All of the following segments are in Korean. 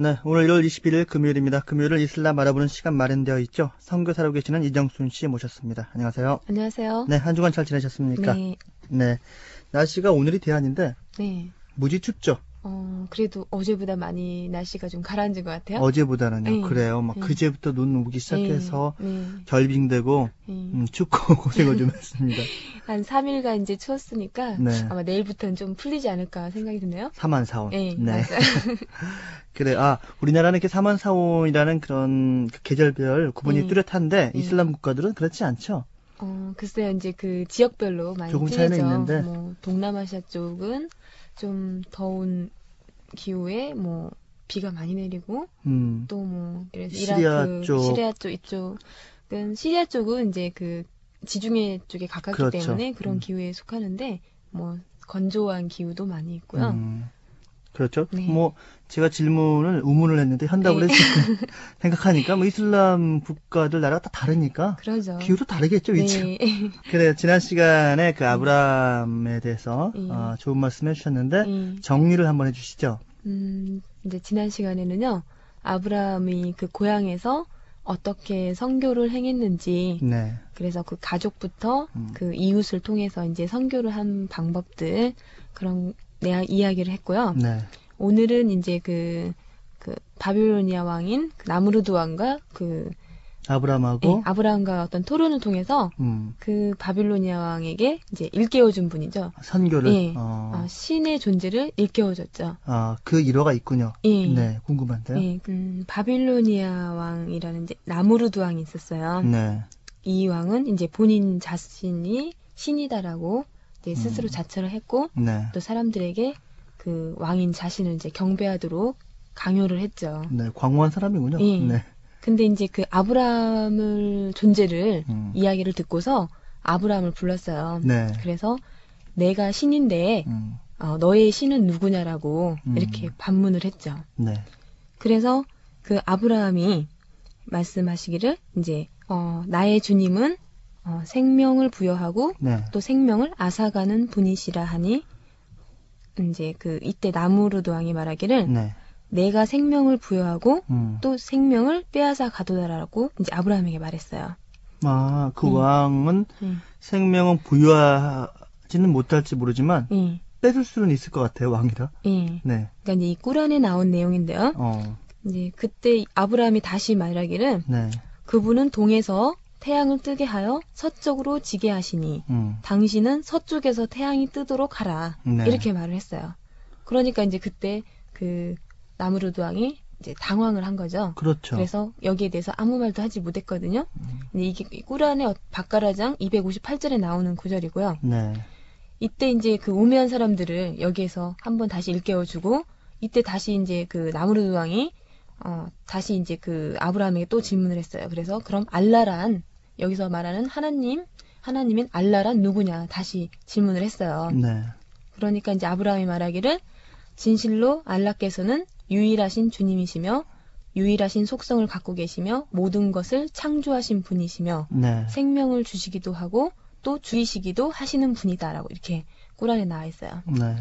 네, 오늘 1월 21일 금요일입니다. 금요일을 이슬람 알아보는 시간 마련되어 있죠. 선교사로 계시는 이정순 씨 모셨습니다. 안녕하세요. 안녕하세요. 네, 한 주간 잘 지내셨습니까? 네. 네. 날씨가 오늘이 대안인데 네. 무지 춥죠? 어, 그래도 어제보다 많이 날씨가 좀 가라앉은 것 같아요. 어제보다는요. 네. 그래요. 막 네. 그제부터 눈 오기 시작해서 네. 네. 결빙되고 네. 음, 춥고 고생을 좀 했습니다. 한 3일간 이제 추웠으니까 네. 아마 내일부터는 좀 풀리지 않을까 생각이 드네요. 사만사온. 네, 맞아요. 그래, 아, 우리나라는 이렇게 사만사온이라는 그런 그 계절별 구분이 네. 뚜렷한데 네. 이슬람 국가들은 그렇지 않죠? 어, 글쎄요, 이제 그 지역별로 많이 조금. 차이는 있는데. 뭐 동남아시아 쪽은 좀 더운 기후에 뭐 비가 많이 내리고 음. 또뭐 그래서 시리아 이라크, 쪽. 시리아 쪽 이쪽은 시리아 쪽은 이제 그 지중해 쪽에 가깝기 그렇죠. 때문에 그런 음. 기후에 속하는데 뭐 건조한 기후도 많이 있고요. 음, 그렇죠. 네. 뭐 제가 질문을 우문을 했는데 현답을 네. 했을 때 생각하니까 뭐 이슬람 국가들 나라가 다 다르니까 그러죠. 기후도 다르겠죠, 위치. 네. 그래 지난 시간에 그 아브라함에 대해서 네. 어, 좋은 말씀 해 주셨는데 네. 정리를 한번 해주시죠. 음, 이제 지난 시간에는요. 아브라함이 그 고향에서 어떻게 선교를 행했는지 네. 그래서 그 가족부터 음. 그 이웃을 통해서 이제 선교를 한 방법들 그런 내 이야기를 했고요. 네. 오늘은 이제 그, 그 바빌로니아 왕인 그 나무르드 왕과 그 아브라함하고 예, 아브라함과 어떤 토론을 통해서 음, 그 바빌로니아 왕에게 이제 일깨워준 분이죠. 선교를 예. 어, 어, 신의 존재를 일깨워줬죠. 아, 그 일화가 있군요. 예. 네, 궁금한데요. 예, 음, 바빌로니아 왕이라는 이제 나무르드 왕이 있었어요. 네. 이 왕은 이제 본인 자신이 신이다라고 이제 스스로 음. 자처를 했고 네. 또 사람들에게 그 왕인 자신을 이제 경배하도록 강요를 했죠. 네, 광호한 사람이군요. 예. 네. 근데 이제 그 아브라함을 존재를 음. 이야기를 듣고서 아브라함을 불렀어요. 네. 그래서 내가 신인데 음, 어, 너의 신은 누구냐라고 음. 이렇게 반문을 했죠. 네. 그래서 그 아브라함이 말씀하시기를 이제 어, 나의 주님은 어, 생명을 부여하고 네. 또 생명을 앗아가는 분이시라 하니 이제 그 이때 나무르드 왕이 말하기를 네. 내가 생명을 부여하고 음. 또 생명을 빼앗아 가도다라고 이제 아브라함에게 말했어요. 아, 그 음. 왕은 음. 생명은 부여하지는 못할지 모르지만 예, 뺏을 수는 있을 것 같아요, 왕이라. 예. 네. 그러니까 이제 이 꾸란에 나온 내용인데요. 어, 이제 그때 아브라함이 다시 말하기를 네. 그분은 동에서 태양을 뜨게 하여 서쪽으로 지게 하시니 음, 당신은 서쪽에서 태양이 뜨도록 하라. 네. 이렇게 말을 했어요. 그러니까 이제 그때 그 나무르드 왕이 이제 당황을 한 거죠. 그렇죠. 그래서 여기에 대해서 아무 말도 하지 못했거든요. 음. 이게 꾸란의 바가라장 258절에 나오는 구절이고요. 네. 이때 이제 그 우매한 사람들을 여기에서 한번 다시 일깨워주고 이때 다시 이제 그 나무르드 왕이 어 다시 이제 그 아브라함에게 또 질문을 했어요. 그래서 그럼 알라란 여기서 말하는 하나님 하나님인 알라란 누구냐 다시 질문을 했어요. 네. 그러니까 이제 아브라함이 말하기를 진실로 알라께서는 유일하신 주님이시며 유일하신 속성을 갖고 계시며 모든 것을 창조하신 분이시며 네. 생명을 주시기도 하고 또 죽이시기도 하시는 분이다라고 이렇게 꾸란에 나와 있어요. 네.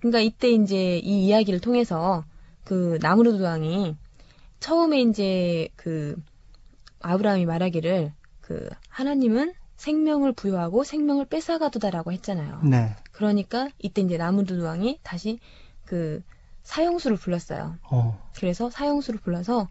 그러니까 이때 이제 이 이야기를 통해서 그 나무르드 왕이 처음에 이제 그 아브라함이 말하기를 그 하나님은 생명을 부여하고 생명을 뺏어가도다라고 했잖아요. 네. 그러니까 이때 이제 나무르드 왕이 다시 그 사형수를 불렀어요. 어, 그래서 사형수를 불러서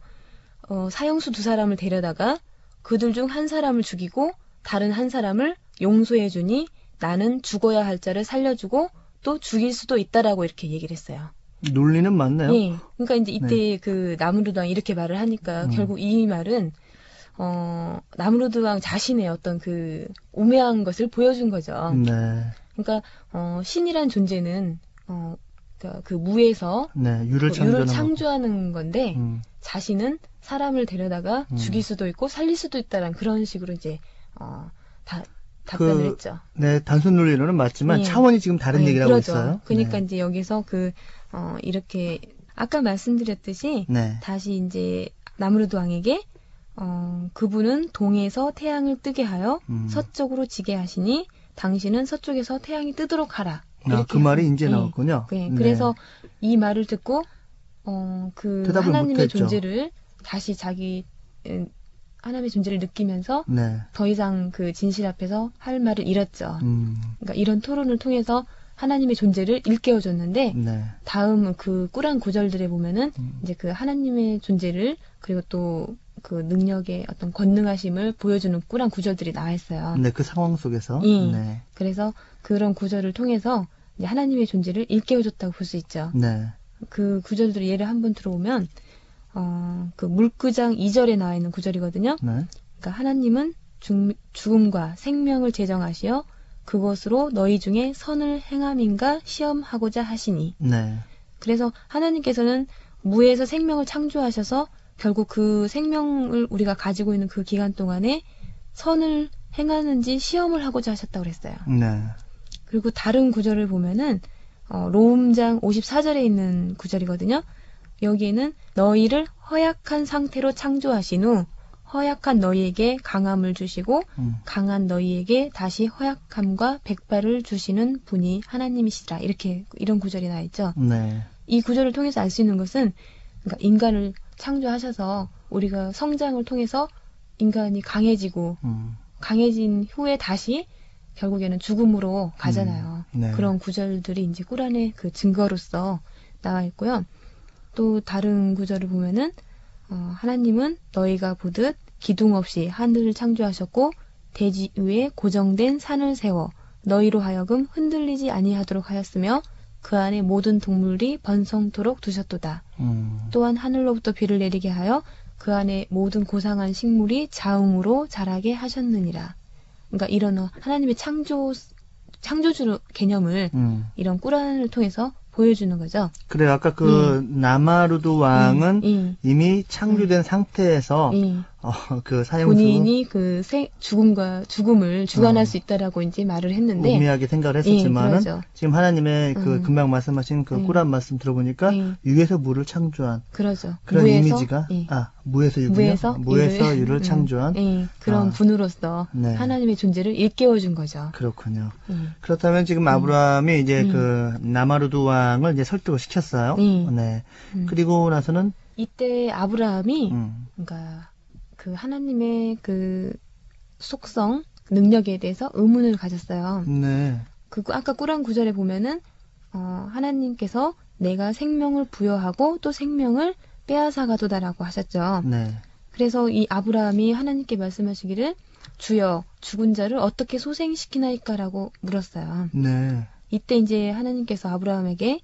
어, 사형수 두 사람을 데려다가 그들 중 한 사람을 죽이고 다른 한 사람을 용서해 주니 나는 죽어야 할 자를 살려주고 또 죽일 수도 있다라고 이렇게 얘기를 했어요. 논리는 맞네요. 예. 그러니까 이제 이때 그 나무르드 왕이 이렇게 말을 하니까 음. 결국 이 말은 어 나무르드 왕 자신의 어떤 그 우매한 것을 보여준 거죠. 네. 그러니까 어 신이란 존재는 어 그러니까 그 무에서 네. 유를 그 창조하는 유를 창조하는 건데 음, 자신은 사람을 데려다가 음. 죽일 수도 있고 살릴 수도 있다는 그런 식으로 이제 어, 다 답변을 그 했죠. 네, 단순 논리로는 맞지만 예. 차원이 지금 다른 네, 얘기를 하고 그러죠. 있어요. 그러니까 네. 이제 여기서 그 어, 이렇게 아까 말씀드렸듯이 네. 다시 이제 나무르드 왕에게 어, 그분은 동에서 태양을 뜨게 하여 음. 서쪽으로 지게 하시니 당신은 서쪽에서 태양이 뜨도록 하라. 아, 그 말이 이제 예. 나왔군요. 네, 네. 그래서 이 말을 듣고 어, 그 하나님의. 존재를 다시 자기 음, 하나님의 존재를 느끼면서 네. 더 이상 그 진실 앞에서 할 말을 잃었죠. 음, 그러니까 이런 토론을 통해서 하나님의 존재를 일깨워줬는데 네. 다음 그 꿀한 구절들에 보면은 음, 이제 그 하나님의 존재를 그리고 또 그 능력의 어떤 권능하심을 보여주는 꿀한 구절들이 나와 있어요. 네, 그 상황 속에서. 예. 네. 그래서 그런 구절을 통해서 이제 하나님의 존재를 일깨워줬다고 볼 수 있죠. 네. 그 구절들을 예를 한번 들어보면 어, 그 물구장 2절에 나와 있는 구절이거든요. 네. 그러니까 하나님은 죽, 죽음과 생명을 제정하시어 그것으로 너희 중에 선을 행함인가 시험하고자 하시니. 네. 그래서 하나님께서는 무에서 생명을 창조하셔서 결국 그 생명을 우리가 가지고 있는 그 기간 동안에 선을 행하는지 시험을 하고자 하셨다고 그랬어요. 네. 그리고 다른 구절을 보면은 어, 로음장 54절에 있는 구절이거든요. 여기에는 너희를 허약한 상태로 창조하신 후 허약한 너희에게 강함을 주시고 음, 강한 너희에게 다시 허약함과 백발을 주시는 분이 하나님이시라 이렇게 이런 구절이 나 있죠. 네. 이 구절을 통해서 알 수 있는 것은 그러니까 인간을 창조하셔서 우리가 성장을 통해서 인간이 강해지고 음, 강해진 후에 다시 결국에는 죽음으로 가잖아요. 음, 네. 그런 구절들이 이제 꿀안의 그 증거로서 나와 있고요. 또 다른 구절을 보면은 어, 하나님은 너희가 보듯 기둥 없이 하늘을 창조하셨고 대지 위에 고정된 산을 세워 너희로 하여금 흔들리지 아니하도록 하였으며 그 안에 모든 동물이 번성토록 두셨도다. 음, 또한 하늘로부터 비를 내리게 하여 그 안에 모든 고상한 식물이 자음으로 자라게 하셨느니라. 그러니까 이런 어, 하나님의 창조 창조주 개념을 음. 이런 꾸란을 통해서 보여주는 거죠. 그래 아까 그 나마루드 왕은 이, 이미 창조된 상태에서 이, 어, 그 사형수 본인이 그 생, 죽음과 죽음을 주관할 어. 수 있다라고 이제 말을 했는데 우미하게 생각을 예, 했었지만은 그러죠. 지금 하나님의 그 음. 금방 말씀하신 그 음. 꾸란 말씀 들어보니까 예, 육에서 물을 창조한 그러죠. 그런 무에서, 이미지가 예, 아 무에서 육이요 무에서 무에서 유를 음, 창조한 예, 그런 아. 분으로서 네. 하나님의 존재를 일깨워 준 거죠. 그렇군요. 예. 그렇다면 지금 아브라함이 이제 음. 그 나마루드 왕을 이제 설득을 시켰어요. 음. 네. 음. 그리고 나서는 이때 아브라함이 음, 그러니까 그 하나님의 그 속성 능력에 대해서 의문을 가졌어요. 네. 그 아까 꾸란 구절에 보면은 어, 하나님께서 내가 생명을 부여하고 또 생명을 빼앗아 가도다라고 하셨죠. 네. 그래서 이 아브라함이 하나님께 말씀하시기를 주여 죽은 자를 어떻게 소생시키나이까라고 물었어요. 네. 이때 이제 하나님께서 아브라함에게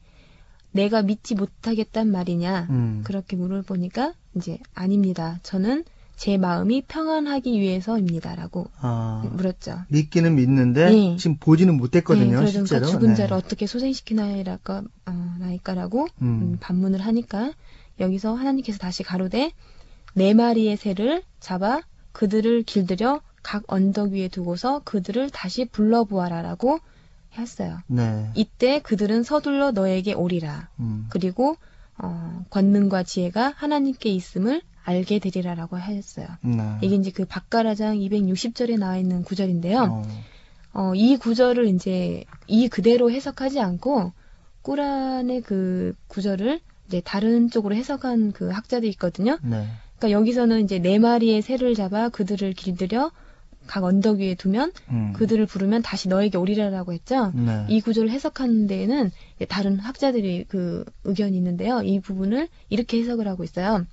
내가 믿지 못하겠단 말이냐 음. 그렇게 물어보니까 이제 아닙니다. 저는 제 마음이 평안하기 위해서입니다라고 아, 물었죠. 믿기는 믿는데 네. 지금 보지는 못했거든요, 네, 그러니까 실제로. 죽은 네. 자를 어떻게 소생시키나이랄까 어, 나이까라고 음. 음, 반문을 하니까 여기서 하나님께서 다시 가로되 네 마리의 새를 잡아 그들을 길들여 각 언덕 위에 두고서 그들을 다시 불러보아라라고 했어요. 네. 이때 그들은 서둘러 너에게 오리라. 음. 그리고 어, 권능과 지혜가 하나님께 있음을 알게 되리라라고 했어요. 네. 이게 이제 그 박가라장 260절에 나와 있는 구절인데요. 어. 어, 이 구절을 이제 이 그대로 해석하지 않고 꾸란의 그 구절을 이제 다른 쪽으로 해석한 그 학자들이 있거든요. 네. 그러니까 여기서는 이제 네 마리의 새를 잡아 그들을 길들여 각 언덕 위에 두면 음. 그들을 부르면 다시 너에게 오리라라고 했죠. 네. 이 구절을 해석하는 데에는 다른 학자들이 그 의견이 있는데요. 이 부분을 이렇게 해석을 하고 있어요.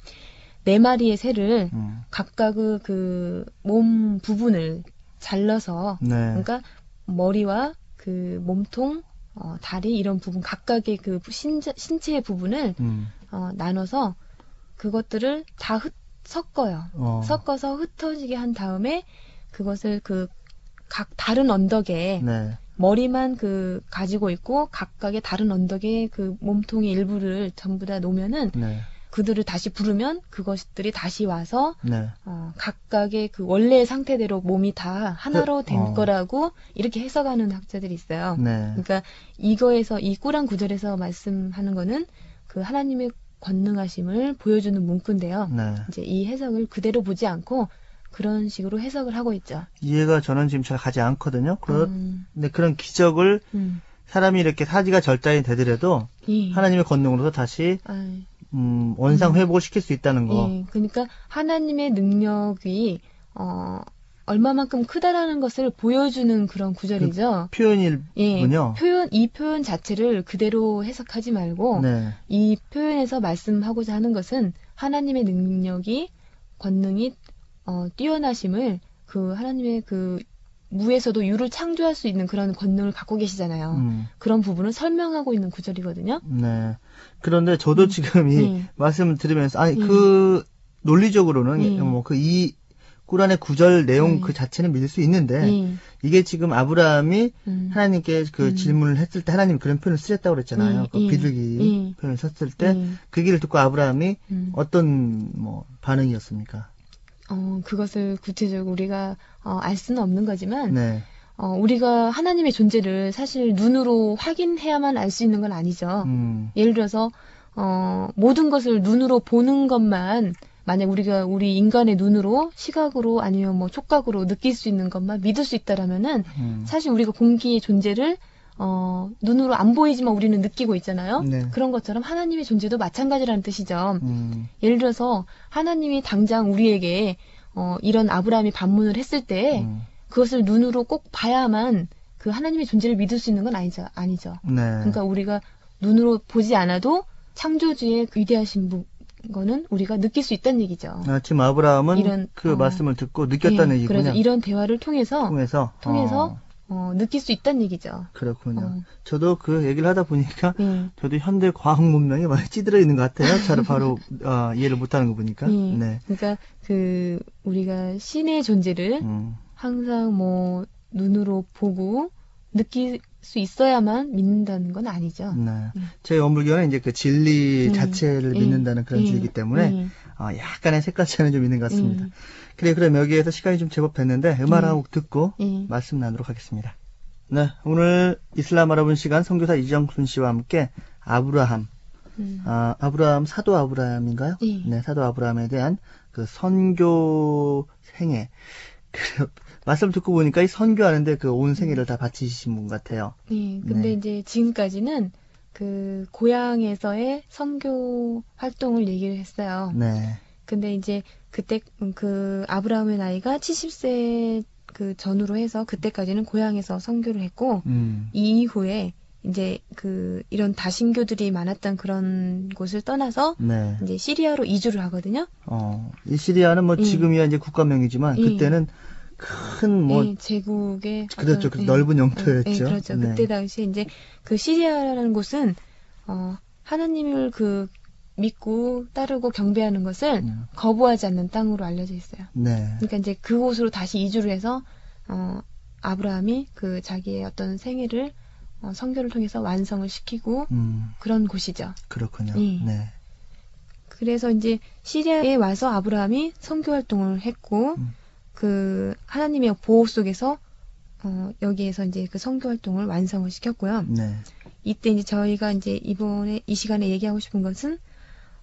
네 마리의 새를 음. 각각의 그 몸 부분을 잘라서 네. 그러니까 머리와 그 몸통, 어, 다리 이런 부분 각각의 그 신체, 신체의 부분을 음. 어, 나눠서 그것들을 다 흩, 섞어요. 어. 섞어서 흩어지게 한 다음에 그것을 그 각 다른 언덕에 네. 머리만 그 가지고 있고 각각의 다른 언덕에 그 몸통의 일부를 전부 다 놓으면은 네. 그들을 다시 부르면 그것들이 다시 와서 네. 어, 각각의 그 원래의 상태대로 몸이 다 하나로 된 어. 거라고 이렇게 해석하는 학자들이 있어요. 네. 그러니까 이거에서 이 꾸란 구절에서 말씀하는 거는 그 하나님의 권능하심을 보여주는 문구인데요. 네. 이제 이 해석을 그대로 보지 않고 그런 식으로 해석을 하고 있죠. 이해가 저는 지금 잘 가지 않거든요. 그런데 음, 그런 기적을 음. 사람이 이렇게 사지가 절단이 되더라도 예. 하나님의 권능으로서 다시 아, 음, 원상 음. 회복을 시킬 수 있다는 거. 예, 그러니까 하나님의 능력이 어, 얼마만큼 크다라는 것을 보여주는 그런 구절이죠. 예, 표현이군요. 표현 이 표현 자체를 그대로 해석하지 말고 네. 이 표현에서 말씀하고자 하는 것은 하나님의 능력이 권능이 어, 뛰어나심을 그 하나님의 그 무에서도 유를 창조할 수 있는 그런 권능을 갖고 계시잖아요. 음, 그런 부분을 설명하고 있는 구절이거든요. 네. 그런데 저도 음. 지금 이 네. 말씀을 들으면서 아니 음. 그 논리적으로는 네. 뭐그 이 꾸란의 구절 내용 네. 그 자체는 믿을 수 있는데 예, 이게 지금 아브라함이 음, 하나님께 그 음. 질문을 했을 때 하나님 그런 표현을 쓰셨다고 그랬잖아요. 예, 그 예, 비둘기 예. 표현을 썼을 때 예, 그 얘기를 듣고 아브라함이 음. 어떤 뭐 반응이었습니까? 어, 그것을 구체적으로 우리가 어, 알 수는 없는 거지만 네. 어, 우리가 하나님의 존재를 사실 눈으로 확인해야만 알 수 있는 건 아니죠. 음. 예를 들어서 어, 모든 것을 눈으로 보는 것만 만약 우리가 우리 인간의 눈으로 시각으로 아니면 뭐 촉각으로 느낄 수 있는 것만 믿을 수 있다라면은 음. 사실 우리가 공기의 존재를 어, 눈으로 안 보이지만 우리는 느끼고 있잖아요. 네. 그런 것처럼 하나님의 존재도 마찬가지라는 뜻이죠. 음. 예를 들어서 하나님이 당장 우리에게 어, 이런 아브라함이 반문을 했을 때 음. 그것을 눈으로 꼭 봐야만 그 하나님의 존재를 믿을 수 있는 건 아니죠. 아니죠. 네. 그러니까 우리가 눈으로 보지 않아도 창조주의 위대하신 분 거는 우리가 느낄 수 있다는 얘기죠. 아, 지금 아브라함은 이런, 그 어. 말씀을 듣고 느꼈다는 예, 얘기군요. 그래서 이런 대화를 통해서 통해서 통해서 어, 어, 느낄 수 있다는 얘기죠. 그렇군요. 어, 저도 그 얘기를 하다 보니까 예. 저도 현대 과학 문명이 많이 찌들어 있는 것 같아요. 잘 바로 어, 이해를 못하는 거 보니까. 예. 네. 그러니까 그 우리가 신의 존재를 음, 항상 뭐 눈으로 보고 느낄 수 있어야만 믿는다는 건 아니죠. 네. 음. 제 원불교는 이제 그 진리 음. 자체를 예. 믿는다는 그런 예. 주의이기 때문에 예. 어, 약간의 색깔 차이는 좀 있는 것 같습니다. 음. 그래, 그럼 여기에서 시간이 좀 제법 됐는데 음악 음. 한곡 듣고 예. 말씀 나누도록 하겠습니다. 네, 오늘 이슬람 알아본 시간 선교사 이정순 씨와 함께 아브라함, 음. 아, 아브라함 사도 아브라함인가요? 예. 네, 사도 아브라함에 대한 그 선교 생애. 그 말씀 듣고 보니까 이 선교하는데 그 온 생애를 다 바치신 분 같아요. 예, 근데 네. 이제 지금까지는 그 고향에서의 선교 활동을 얘기를 했어요. 네, 근데 이제 그때 음, 그 아브라함의 나이가 70세 그 전후로 해서 그때까지는 고향에서 선교를 했고 음, 이 이후에 이제 그 이런 다신교들이 많았던 그런 곳을 떠나서 네. 이제 시리아로 이주를 하거든요. 어, 이 시리아는 뭐 예. 지금이야 이제 국가명이지만 예. 그때는 큰뭐 예, 제국의 그렇죠. 그 예, 넓은 예, 영토였죠. 예, 그렇죠. 네. 그때 당시에 이제 그 시리아라는 곳은 어, 하나님을 그 믿고 따르고 경배하는 것을 음, 거부하지 않는 땅으로 알려져 있어요. 네. 그러니까 이제 그곳으로 다시 이주를 해서 어, 아브라함이 그 자기의 어떤 생애를 어, 성교를 통해서 완성을 시키고 음, 그런 곳이죠. 그렇군요. 예. 네. 그래서 이제 시리아에 와서 아브라함이 선교 활동을 했고 음. 그 하나님의 보호 속에서 어, 여기에서 이제 그 선교 활동을 완성을 시켰고요. 네. 이때 이제 저희가 이제 이번에 이 시간에 얘기하고 싶은 것은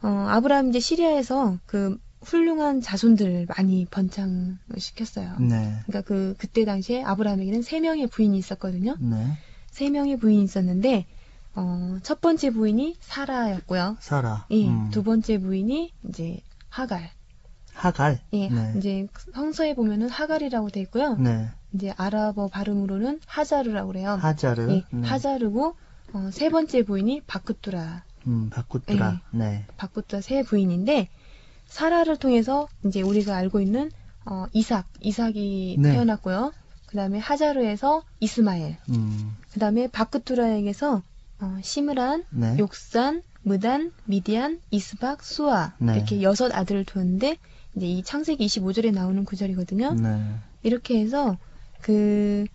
어, 아브라함 이제 시리아에서 그 훌륭한 자손들을 많이 번창을 시켰어요. 네. 그러니까 그 그때 당시에 아브라함에게는 세 명의 부인이 있었거든요. 네. 세 명의 부인이 있었는데 어, 첫 번째 부인이 사라였고요. 사라. 예, 음. 두 번째 부인이 이제 하갈. 하갈. 예, 네. 이제 성서에 보면은 하갈이라고 돼 있고요. 네. 이제 아랍어 발음으로는 하자르라고 그래요. 하자르. 예, 네. 하자르고 어, 세 번째 부인이 바쿠뚜라. 음, 바꾸뚜라. 네. 바쿠뚜라 세 부인인데 사라를 통해서 이제 우리가 알고 있는 어, 이삭, 이삭이 네. 태어났고요. 그다음에 하자르에서 이스마엘. 음, 그다음에 바쿠뚜라에게서 어, 시므란, 네. 욕산, 무단, 미디안, 이스박, 수아 네. 이렇게 여섯 아들을 두었는데 이제 이 창세기 25절에 나오는 구절이거든요. 네. 이렇게 해서 그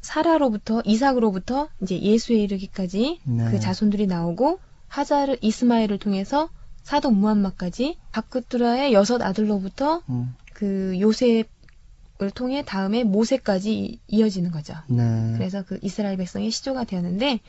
사라로부터 이삭으로부터 이제 예수에 이르기까지 네. 그 자손들이 나오고 하자르 이스마엘을 통해서 사독 무함마까지 바크뚜라의 여섯 아들로부터 음, 그 요셉을 통해 다음에 모세까지 이어지는 거죠. 네. 그래서 그 이스라엘 백성의 시조가 되었는데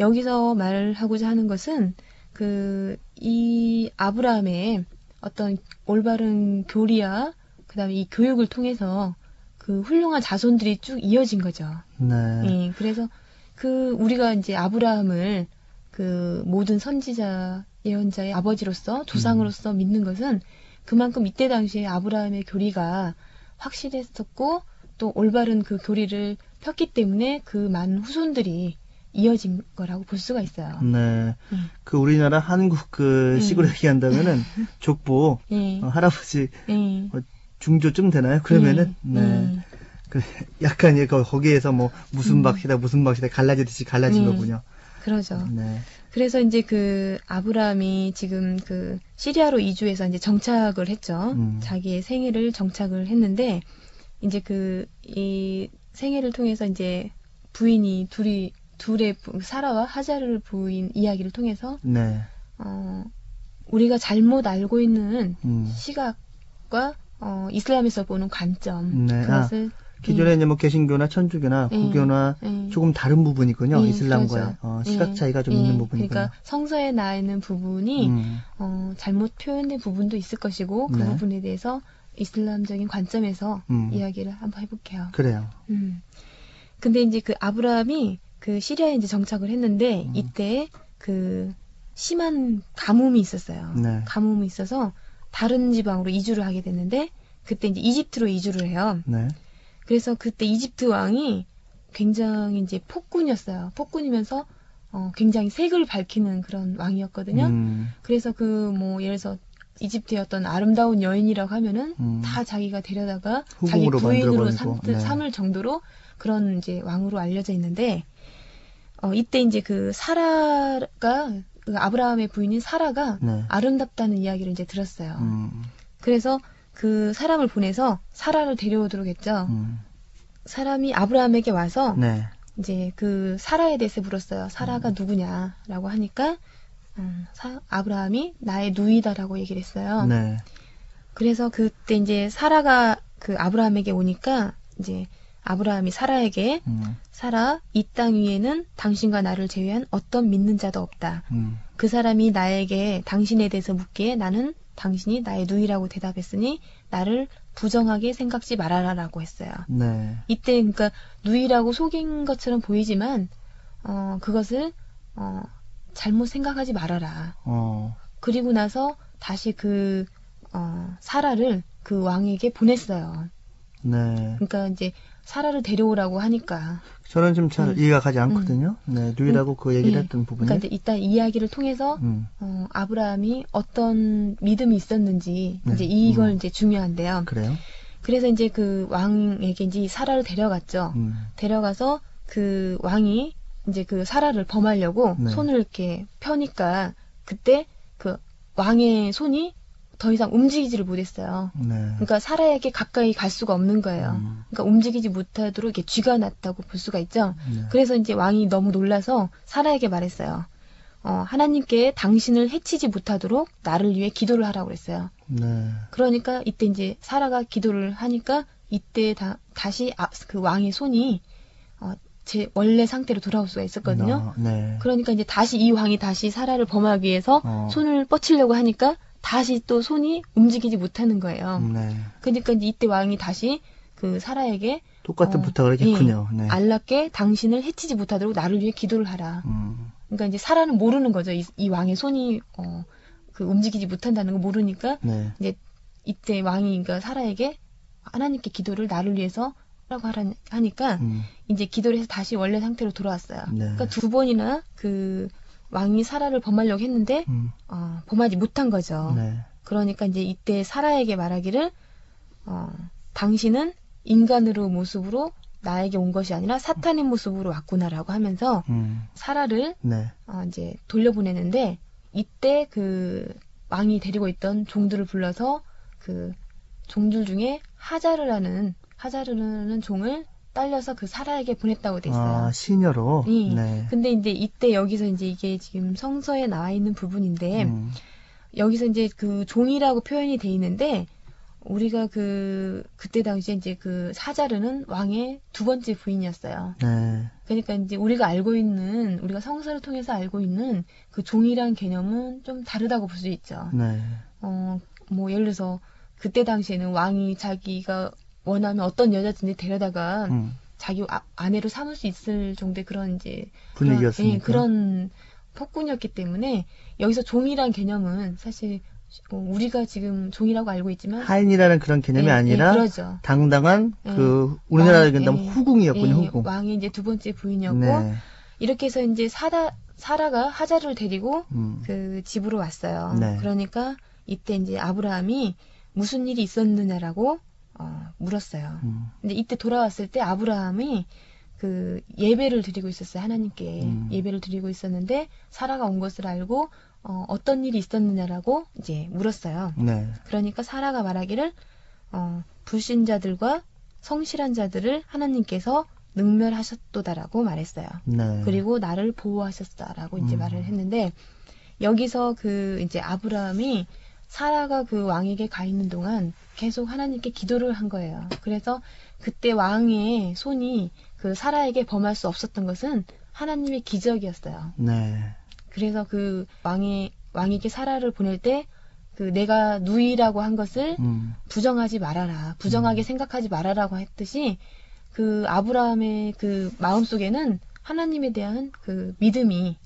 여기서 말하고자 하는 것은 그 이 아브라함의 어떤 올바른 교리와 그다음에 이 교육을 통해서 그 훌륭한 자손들이 쭉 이어진 거죠. 네. 예, 그래서 그 우리가 이제 아브라함을 그 모든 선지자 예언자의 아버지로서 조상으로서 믿는 것은 그만큼 이때 당시에 아브라함의 교리가 확실했었고 또 올바른 그 교리를 폈기 때문에 그 많은 후손들이 이어진 거라고 볼 수가 있어요. 네. 음. 그 우리나라 한국 그 음. 식으로 얘기한다면은 족보 예. 어, 할아버지 예. 중조쯤 되나요? 그러면은 예. 네. 예. 그 약간 예, 거- 거기에서 뭐 무슨 음. 박씨다 무슨 박씨다 갈라지듯이 갈라진 음. 거군요. 그러죠. 네. 그래서 이제 그 아브라함이 지금 그 시리아로 이주해서 이제 정착을 했죠. 음. 자기의 생애를 정착을 했는데 이제 그 이 생애를 통해서 이제 부인이 둘이 둘의 부- 사라와 하자르 부인 이야기를 통해서 네. 어 우리가 잘못 알고 있는 음. 시각과 어 이슬람에서 보는 관점 네. 그것을 기존에 이제 뭐 개신교나 천주교나 예. 구교나 예. 조금 다른 부분이군요. 예, 이슬람과의 그러죠. 어, 예, 시각 차이가 좀 예. 있는 부분이군요. 그러니까 성서에 나 있는 부분이 음. 어, 잘못 표현된 부분도 있을 것이고 그 네. 부분에 대해서 이슬람적인 관점에서 음. 이야기를 한번 해볼게요. 그래요. 음. 근데 이제 그 아브라함이 그 시리아에 이제 정착을 했는데 음. 이때 그 심한 가뭄이 있었어요. 네. 가뭄이 있어서 다른 지방으로 이주를 하게 됐는데 그때 이제 이집트로 이주를 해요. 네. 그래서 그때 이집트 왕이 굉장히 이제 폭군이었어요. 폭군이면서 어, 굉장히 색을 밝히는 그런 왕이었거든요. 음. 그래서 그 뭐 예를 들어서 이집트의 어떤 아름다운 여인이라고 하면은 음. 다 자기가 데려다가 자기 부인으로 삼, 네. 삼을 정도로 그런 이제 왕으로 알려져 있는데 어 이때 이제 그 사라가 그 아브라함의 부인인 사라가 네. 아름답다는 이야기를 이제 들었어요. 음. 그래서 그 사람을 보내서 사라를 데려오도록 했죠. 음. 사람이 아브라함에게 와서 네. 이제 그 사라에 대해서 물었어요. 사라가 누구냐라고 하니까 음, 사- 아브라함이 나의 누이다라고 얘기를 했어요. 네. 그래서 그때 이제 사라가 그 아브라함에게 오니까 이제 아브라함이 사라에게 음. 사라 이 땅 위에는 당신과 나를 제외한 어떤 믿는 자도 없다. 음. 그 사람이 나에게 당신에 대해서 묻기에 나는 당신이 나의 누이라고 대답했으니 나를 부정하게 생각지 말아라라고 했어요. 네. 이때 그러니까 누이라고 속인 것처럼 보이지만 어 그것을 어 잘못 생각하지 말아라. 어. 그리고 나서 다시 그 어, 사라를 그 왕에게 보냈어요. 네. 그러니까 이제 사라를 데려오라고 하니까 저는 좀잘 음. 이해가 가지 않거든요. 네. 누이라고 그 얘기를 예. 했던 부분이. 그러니까 이제 이따 이야기를 통해서 음. 어, 아브라함이 어떤 믿음이 있었는지 네. 이제 이걸 음. 이제 중요한데요. 그래요? 그래서 이제 그 왕에게 이제 사라를 데려갔죠. 음. 데려가서 그 왕이 이제 그 사라를 범하려고 네. 손을 이렇게 펴니까 그때 그 왕의 손이 더 이상 움직이지를 못했어요. 네. 그러니까 사라에게 가까이 갈 수가 없는 거예요. 음. 그러니까 움직이지 못하도록 이렇게 쥐가 났다고 볼 수가 있죠. 네. 그래서 이제 왕이 너무 놀라서 사라에게 말했어요. 어, 하나님께 당신을 해치지 못하도록 나를 위해 기도를 하라고 그랬어요. 네. 그러니까 이때 이제 사라가 기도를 하니까 이때 다, 다시 아, 그 왕의 손이 어, 제 원래 상태로 돌아올 수가 있었거든요. 어, 네. 그러니까 이제 다시 이 왕이 다시 사라를 범하기 위해서 어. 손을 뻗치려고 하니까 다시 또 손이 움직이지 못하는 거예요. 네. 그러니까 이제 이때 왕이 다시 그 사라에게 똑같은 어, 부탁을 했군요. 네. 알랍게 당신을 해치지 못하도록 나를 위해 기도를 하라. 음. 그러니까 이제 사라는 모르는 거죠. 이, 이 왕의 손이 어, 그 움직이지 못한다는 걸 모르니까 네. 이때 왕이 그러니까 사라에게 하나님께 기도를 나를 위해서 라고 하라 하니까 음. 이제 기도를 해서 다시 원래 상태로 돌아왔어요. 네. 그러니까 두 번이나 그 왕이 사라를 범하려고 했는데 음. 어, 범하지 못한 거죠. 네. 그러니까 이제 이때 사라에게 말하기를 어, 당신은 인간으로 모습으로 나에게 온 것이 아니라 사탄의 모습으로 왔구나라고 하면서 음. 사라를 네. 어, 이제 돌려보내는데 이때 그 왕이 데리고 있던 종들을 불러서 그 종들 중에 하자르라는 하자르라는 종을 딸려서 그 사라에게 보냈다고 돼 있어요. 아, 시녀로. 예. 네. 근데 이제 이때 여기서 이제 이게 지금 성서에 나와 있는 부분인데 음. 여기서 이제 그 종이라고 표현이 돼 있는데 우리가 그 그때 당시에 이제 그 사자르는 왕의 두 번째 부인이었어요. 네. 그러니까 이제 우리가 알고 있는 우리가 성서를 통해서 알고 있는 그 종이란 개념은 좀 다르다고 볼 수 있죠. 네. 어뭐 예를 들어서 그때 당시에는 왕이 자기가 원하면 어떤 여자든지 데려다가 음. 자기 아, 아내로 삼을 수 있을 정도의 그런 이제 분위기였으니까. 그런, 예, 그런 폭군이었기 때문에 여기서 종이란 개념은 사실 어, 우리가 지금 종이라고 알고 있지만 하인이라는 그런 개념이 예, 아니라 예. 당당한 예. 그 우리나라로 왕, 얘기한다면 예. 후궁이었군요. 예, 후궁. 왕이 이제 두 번째 부인이었고 네. 이렇게 해서 이제 사라 사라가 하자를 데리고 음. 그 집으로 왔어요. 네. 그러니까 이때 이제 아브라함이 무슨 일이 있었느냐라고 어, 물었어요. 음. 근데 이때 돌아왔을 때 아브라함이 그 예배를 드리고 있었어요 하나님께 음. 예배를 드리고 있었는데 사라가 온 것을 알고 어, 어떤 일이 있었느냐라고 이제 물었어요. 네. 그러니까 사라가 말하기를 어, 불신자들과 성실한 자들을 하나님께서 능멸하셨도다라고 말했어요. 네. 그리고 나를 보호하셨다라고 이제 음. 말을 했는데 여기서 그 이제 아브라함이 사라가 그 왕에게 가 있는 동안 계속 하나님께 기도를 한 거예요. 그래서 그때 왕의 손이 그 사라에게 범할 수 없었던 것은 하나님의 기적이었어요. 네. 그래서 그 왕의 왕에게 사라를 보낼 때 그 내가 누이라고 한 것을 음. 부정하지 말아라. 부정하게 음. 생각하지 말아라고 했듯이 그 아브라함의 그 마음 속에는 하나님에 대한 그 믿음이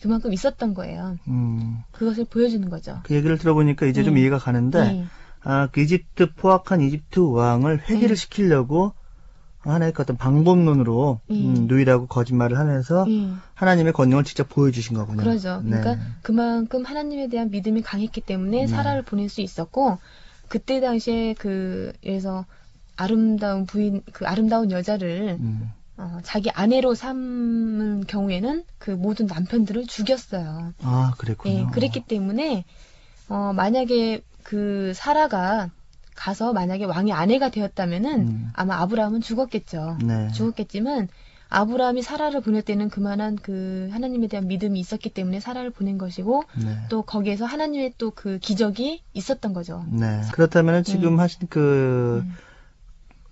그만큼 있었던 거예요. 음. 그것을 보여주는 거죠. 그 얘기를 들어보니까 이제 좀 네. 이해가 가는데 네. 아, 그 이집트 포악한 이집트 왕을 회개를 네. 시키려고 하나의 그 어떤 방법론으로 네. 음, 누이라고 거짓말을 하면서 네. 하나님의 권능을 직접 보여주신 거군요. 그러죠. 네. 그러니까 그만큼 하나님에 대한 믿음이 강했기 때문에 네. 사라를 보낼 수 있었고 그때 당시에 그 그래서 아름다운 부인 그 아름다운 여자를 음, 어, 자기 아내로 삼은 경우에는 그 모든 남편들을 죽였어요. 아, 그랬군요. 예, 그랬기 때문에 어, 만약에 그 사라가 가서 만약에 왕의 아내가 되었다면은 음. 아마 아브라함은 죽었겠죠. 네. 죽었겠지만 아브라함이 사라를 보낼 때는 그만한 그 하나님에 대한 믿음이 있었기 때문에 사라를 보낸 것이고 네. 또 거기에서 하나님의 또 그 기적이 있었던 거죠. 네. 그렇다면 지금 하신 그 음.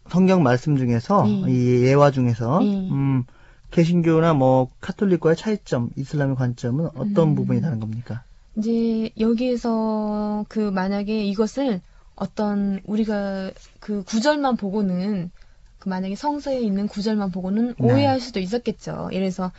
성경 말씀 중에서 네. 이 예화 중에서 네. 음, 개신교나 뭐 카톨릭과의 차이점, 이슬람의 관점은 어떤 음. 부분이 다른 겁니까? 이제 여기에서 그 만약에 이것을 어떤 우리가 그 구절만 보고는 그 만약에 성서에 있는 구절만 보고는 네. 오해할 수도 있었겠죠. 예를 들어서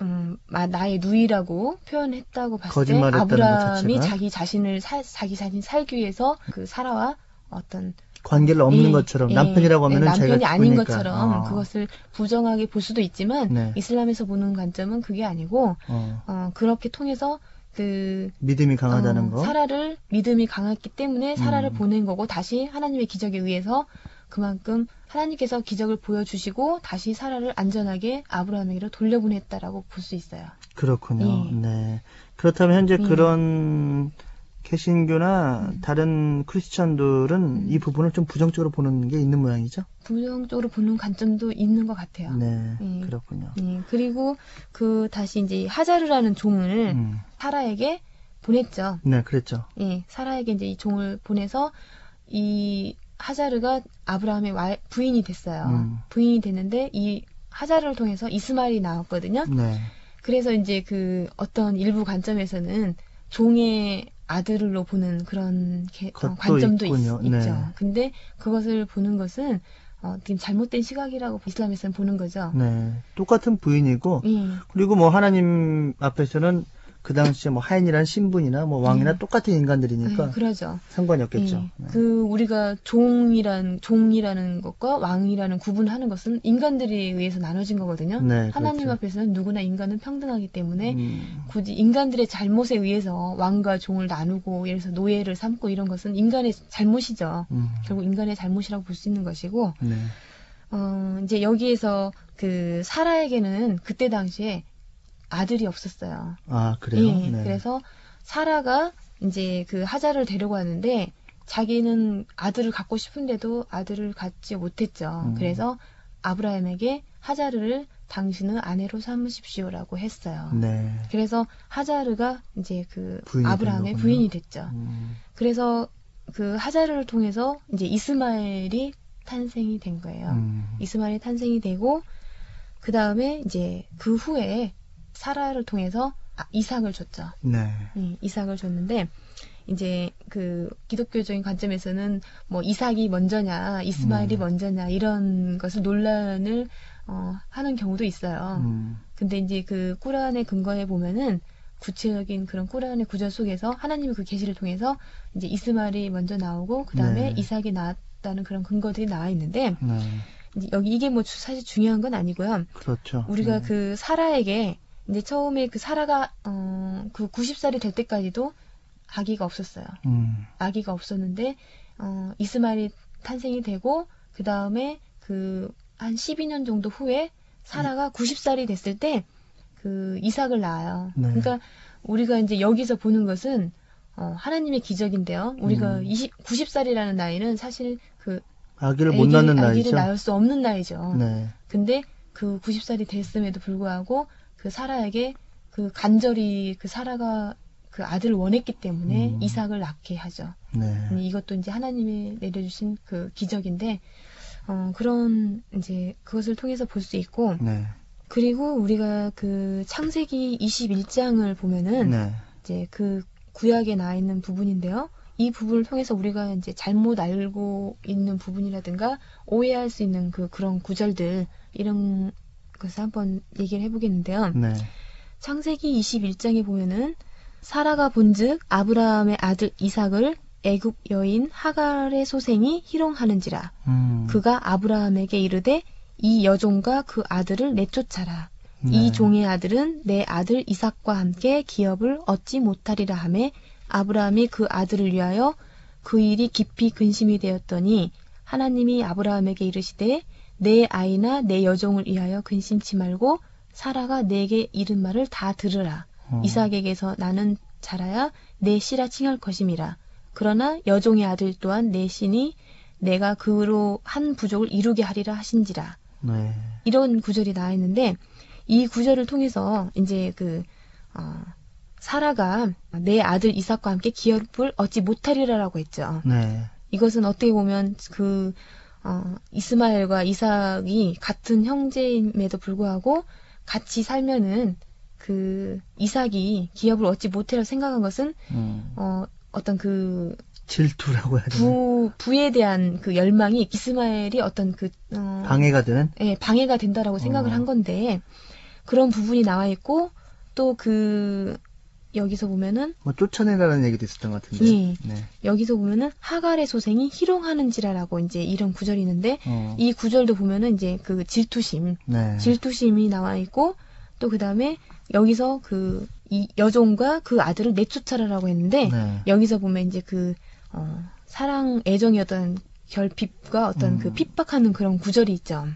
음, 마- 나의 누이라고 표현했다고 봤을 때 아브라함이? 자기 자신을 살- 자기 자신 살기 위해서 그 사라와 어떤 관계를 없는 예, 것처럼 예, 남편이라고 하면은 예, 남편이 아닌 죽으니까. 것처럼 어, 그것을 부정하게 볼 수도 있지만 네. 이슬람에서 보는 관점은 그게 아니고 어, 어, 그렇게 통해서 그 믿음이 강하다는 어, 거. 사라를 믿음이 강했기 때문에 사라를 음. 보낸 거고 다시 하나님의 기적에 의해서 그만큼 하나님께서 기적을 보여주시고 다시 사라를 안전하게 아브라함에게로 돌려보냈다라고 볼 수 있어요. 그렇군요. 예. 네. 그렇다면 현재 예. 그런 개신교나 음. 다른 크리스천들은 음. 이 부분을 좀 부정적으로 보는 게 있는 모양이죠? 부정적으로 보는 관점도 있는 것 같아요. 네. 예. 그렇군요. 예, 그리고 그 다시 이제 하자르라는 종을 음. 사라에게 보냈죠. 네, 그랬죠. 예, 사라에게 이제 이 종을 보내서 이 하자르가 아브라함의 와- 부인이 됐어요. 음. 부인이 됐는데 이 하자르를 통해서 이스마엘이 나왔거든요. 네. 그래서 이제 그 어떤 일부 관점에서는 종의 아들로 보는 그런 게- 어, 관점도 있, 있군요. 네. 죠 근데 그것을 보는 것은 어, 지금 잘못된 시각이라고 이슬람에서는 보는 거죠. 네. 똑같은 부인이고, 예. 그리고 뭐 하나님 앞에서는 그 당시에 뭐 하인이란 신분이나 뭐 왕이나 음. 똑같은 인간들이니까 예, 그러죠. 상관이 없겠죠. 예. 네. 그 우리가 종이란 종이라는 것과 왕이라는 구분하는 것은 인간들에 의해서 나눠진 거거든요. 네, 하나님 그렇죠. 앞에서는 누구나 인간은 평등하기 때문에 음, 굳이 인간들의 잘못에 의해서 왕과 종을 나누고 예를 들어서 노예를 삼고 이런 것은 인간의 잘못이죠. 음. 결국 인간의 잘못이라고 볼 수 있는 것이고 네. 어, 이제 여기에서 그 사라에게는 그때 당시에 아들이 없었어요. 아, 그래요? 예, 네. 그래서 사라가 이제 그 하자를 데려가는데 자기는 아들을 갖고 싶은데도 아들을 갖지 못했죠. 음. 그래서 아브라함에게 하자르를 당신은 아내로 삼으십시오라고 했어요. 네. 그래서 하자르가 이제 그 아브라함의. 부인이 됐죠. 음, 그래서 그 하자르를 통해서 이제 이스마엘이 탄생이 된 거예요. 음. 이스마엘이 탄생이 되고 그 다음에 이제 그 후에 사라를 통해서 아, 이삭을 줬죠. 네. 예, 이삭을 줬는데 이제 그 기독교적인 관점에서는 뭐 이삭이 먼저냐 이스마엘이 음. 먼저냐 이런 것을 논란을 어, 하는 경우도 있어요. 음. 근데 이제 그 꾸란의 근거에 보면은 구체적인 그런 꾸란의 구절 속에서 하나님의 그 계시를 통해서 이제 이스마엘이 먼저 나오고 그 다음에 네. 이삭이 나왔다는 그런 근거들이 나와 있는데 네. 이제 여기 이게 뭐 주- 사실 중요한 건 아니고요. 그렇죠. 우리가 네. 그 사라에게 이제 처음에 그 사라가 어 그 90살이 될 때까지도 아기가 없었어요. 음. 아기가 없었는데 어 이스마엘이 탄생이 되고 그 다음에 그 한 12년 정도 후에 사라가 90살이 됐을 때 그 이삭을 낳아요. 네. 그러니까 우리가 이제 여기서 보는 것은 어 하나님의 기적인데요. 우리가 음. 20 90살이라는 나이는 사실 그 아기를 못 아기- 낳는 아기를 나이죠. 낳을 수 없는 나이죠. 네. 근데 그 90살이 됐음에도 불구하고 그 사라에게 그 간절히 그 사라가 그 아들을 원했기 때문에 음. 이삭을 낳게 하죠. 네. 음, 이것도 이제 하나님이 내려주신 그 기적인데 어, 그런 이제 그것을 통해서 볼 수 있고 네. 그리고 우리가 그 창세기 21장을 보면은 네. 이제 그 구약에 나와 있는 부분인데요. 이 부분을 통해서 우리가 이제 잘못 알고 있는 부분이라든가 오해할 수 있는 그 그런 구절들 이런 것을 한번 얘기를 해보겠는데요. 네. 창세기 21장에 보면은 사라가 본즉 아브라함의 아들 이삭을 애굽 여인 하갈의 소생이 희롱하는지라 음. 그가 아브라함에게 이르되 이 여종과 그 아들을 내쫓아라 네. 이 종의 아들은 내 아들 이삭과 함께 기업을 얻지 못하리라 하매 아브라함이 그 아들을 위하여 그 일이 깊이 근심이 되었더니 하나님이 아브라함에게 이르시되 내 아이나 내 여종을 위하여 근심치 말고 사라가 내게 이른 말을 다 들으라 어. 이삭에게서 나는 자라야 내 씨라 칭할 것임이라. 그러나 여종의 아들 또한 내 신이 내가 그로 한 부족을 이루게 하리라 하신지라. 네. 이런 구절이 나와 있는데 이 구절을 통해서 이제 그 어, 사라가 내 아들 이삭과 함께 기업을 얻지 못하리라라고 했죠. 네. 이것은 어떻게 보면 그 어, 이스마엘과 이삭이 같은 형제임에도 불구하고 같이 살면은 그 이삭이 기업을 얻지 못해라 생각한 것은 음. 어, 어떤 그 질투라고 해야 되나? 부, 부에 대한 그 열망이 이스마엘이 어떤 그 어, 방해가 되는? 예, 방해가 된다라고 생각을 어. 한 건데 그런 부분이 나와 있고 또 그 여기서 보면은 뭐 쫓아내라는 얘기도 있었던 것 같은데. 예. 네. 여기서 보면은 하갈의 소생이 희롱하는지라라고 이제 이런 구절이 있는데 어. 이 구절도 보면은 이제 그 질투심, 네. 질투심이 나와 있고 또 그 다음에 여기서 그 이 여종과 그 아들을 내쫓아라라고 했는데 네. 여기서 보면 이제 그 어, 사랑 어떤 결핍과 어떤 음. 그 핍박하는 그런 구절이 있죠.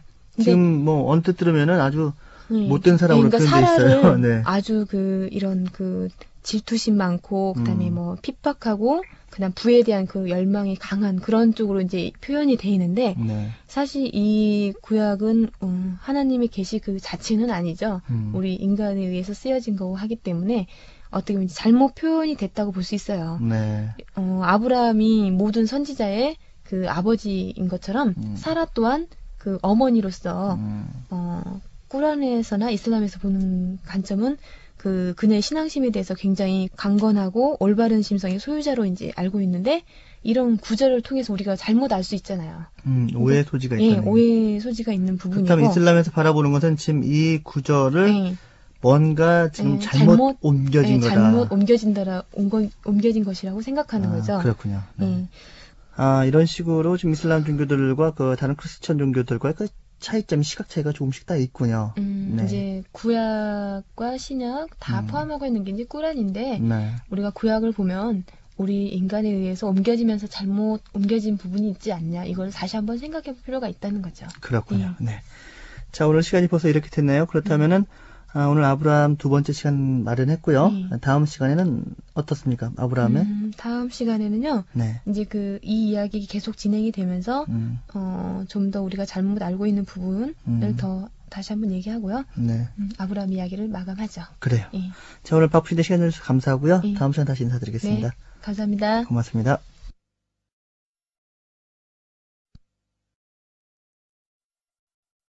지금 뭐 언뜻 들으면은 아주 네. 못된 사람으로 그러니까 표현돼 있어요. 네. 아주 그 이런 그 질투심 많고 그다음에 음. 뭐 핍박하고 그다음 부에 대한 그 열망이 강한 그런 쪽으로 이제 표현이 돼 있는데 네. 사실 이 구약은 음, 하나님의 계시 그 자체는 아니죠. 음. 우리 인간에 의해서 쓰여진 거고 하기 때문에 어떻게 보면 잘못 표현이 됐다고 볼 수 있어요. 네. 어, 아브라함이 모든 선지자의 그 아버지인 것처럼 음. 사라 또한 그 어머니로서 음. 어, 꾸란에서나 이슬람에서 보는 관점은 그 그녀의 신앙심에 대해서 굉장히 강건하고 올바른 심성의 소유자로 이제 알고 있는데 이런 구절을 통해서 우리가 잘못 알 수 있잖아요. 음, 오해 소지가 예, 있다는. 오해 소지가 있는 부분이고. 그렇다면 이슬람에서 바라보는 것은 지금 이 구절을 예, 뭔가 지금 예, 잘못, 잘못- 옮겨진 예, 거다. 잘못 옮겨진다라 옮거, 옮겨진 것이라고 생각하는 아, 거죠. 그렇군요. 네. 예. 아, 이런 식으로 지금 이슬람 종교들과 그 다른 크리스천 종교들과의 그 차이점이 시각 차이가 조금씩 다 있군요. 음, 네. 이제 구약과 신약 다 음. 포함하고 있는 게 이제 꾸란인데 네. 우리가 구약을 보면 우리 인간에 의해서 옮겨지면서 잘못 옮겨진 부분이 있지 않냐 이걸 다시 한번 생각해 볼 필요가 있다는 거죠. 그렇군요. 네. 자, 오늘 시간이 벌써 이렇게 됐네요. 그렇다면은 아, 오늘 아브라함 두 번째 시간 마련했고요. 네. 다음 시간에는 어떻습니까? 아브라함의? 음, 다음 시간에는요. 네. 이제 그 이 이야기 계속 진행이 되면서 음, 어, 좀 더 우리가 잘못 알고 있는 부분을 음. 더 다시 한번 얘기하고요. 네. 음, 아브라함 이야기를 마감하죠. 그래요. 예. 자, 오늘 바쁘신데 시간 내주셔서 감사하고요. 예. 다음 시간 다시 인사드리겠습니다. 감사합니다. 고맙습니다.